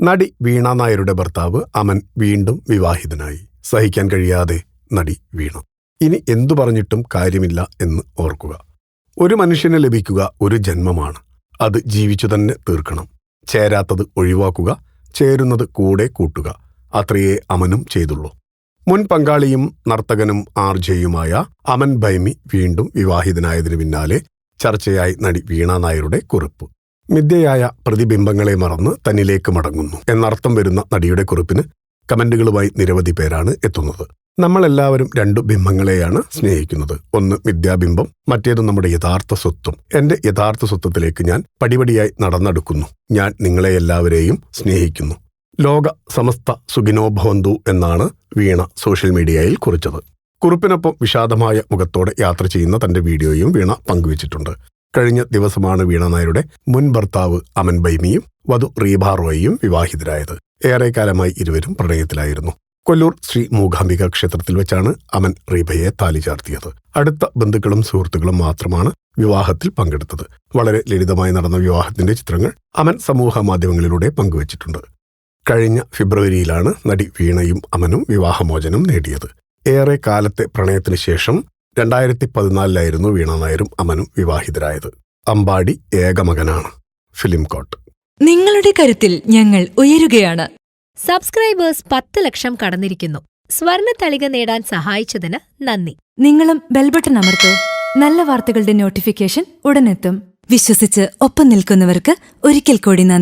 നടി വീണ നായരുടെ ഭർത്താവ് അമൻ വീണ്ടും വിവാഹിതനായി. സഹിക്കാൻ കഴിയാതെ നടി വീണ. ഇനി എന്തു പറഞ്ഞിട്ടും കാര്യമില്ല എന്ന് ഓർക്കുക. ഒരു മനുഷ്യന് ലഭിക്കുക ഒരു ജന്മമാണ്. അത് ജീവിച്ചു തന്നെ തീർക്കണം. ചേരാത്തത് ഒഴിവാക്കുക ചേരുന്നത് കൂടെ കൂട്ടുക. അത്രയേ അമനും ചെയ്തുള്ളൂ. മുൻ പങ്കാളിയും നർത്തകനും ആർജയുമായ അമൻ ബൈമി വീണ്ടും വിവാഹിതനായതിനു പിന്നാലെ ചർച്ചയായി നടി വീണ നായരുടെ കുറിപ്പ്. മിഥ്യയായ പ്രതിബിംബങ്ങളെ മറന്ന് തന്നിലേക്ക് മടങ്ങുന്നു എന്നർത്ഥം വരുന്ന നടിയുടെ കുറിപ്പിന് കമന്റുകളുമായി നിരവധി പേരാണ് എത്തുന്നത്. നമ്മളെല്ലാവരും രണ്ടു ബിംബങ്ങളെയാണ് സ്നേഹിക്കുന്നത്. ഒന്ന് മിഥ്യാബിംബം മറ്റേത് നമ്മുടെ യഥാർത്ഥ സ്വത്വം. എന്റെ യഥാർത്ഥ സ്വത്വത്തിലേക്ക് ഞാൻ പടിപടിയായി നടന്നെടുക്കുന്നു. ഞാൻ നിങ്ങളെ എല്ലാവരെയും സ്നേഹിക്കുന്നു. ലോക സമസ്ത സുഖിനോ ഭവന്തു എന്നാണ് വീണ സോഷ്യൽ മീഡിയയിൽ കുറിച്ചത്. കുറിപ്പിനൊപ്പം വിഷാദമായ മുഖത്തോടെ യാത്ര ചെയ്യുന്ന തന്റെ വീഡിയോയും വീണ പങ്കുവച്ചിട്ടുണ്ട്. കഴിഞ്ഞ ദിവസമാണ് വീണ നായരുടെ മുൻ ഭർത്താവ് അമൻ ബൈമിയും വധു റീബ റോയിയും വിവാഹിതരായത്. ഏറെക്കാലമായി ഇരുവരും പ്രണയത്തിലായിരുന്നു. കൊല്ലൂർ ശ്രീ മൂകാംബിക ക്ഷേത്രത്തിൽ വെച്ചാണ് അമൻ റീബയെ താലി ചാർത്തിയത്. അടുത്ത ബന്ധുക്കളും സുഹൃത്തുക്കളും മാത്രമാണ് വിവാഹത്തിൽ പങ്കെടുത്തത്. വളരെ ലളിതമായി നടന്ന വിവാഹത്തിന്റെ ചിത്രങ്ങൾ അമൻ സമൂഹ മാധ്യമങ്ങളിലൂടെ പങ്കുവച്ചിട്ടുണ്ട്. കഴിഞ്ഞ ഫെബ്രുവരിയിലാണ് നടി വീണയും അമനും വിവാഹമോചനം നേടിയത്. ഏറെ കാലത്തെ പ്രണയത്തിന് ശേഷം രണ്ടായിരത്തി പതിനാലിലായിരുന്നു വീണ നായരും അമനും വിവാഹിതരായത്. അമ്പാടി ഏകമകനാണ്. ഫിലിം കോട്ട്. നിങ്ങളുടെ കരുത്തിൽ ഞങ്ങൾ ഉയരുകയാണ്. സബ്സ്ക്രൈബേഴ്സ് പത്ത് ലക്ഷം കടന്നിരിക്കുന്നു. സ്വർണ തളിക നേടാൻ സഹായിച്ചതിന് നന്ദി. നിങ്ങളും ബെൽബട്ടൺ അമർത്തോ. നല്ല വാർത്തകളുടെ നോട്ടിഫിക്കേഷൻ ഉടനെത്തും. വിശ്വസിച്ച് ഒപ്പം നിൽക്കുന്നവർക്ക് ഒരിക്കൽ കൂടി നന്ദി.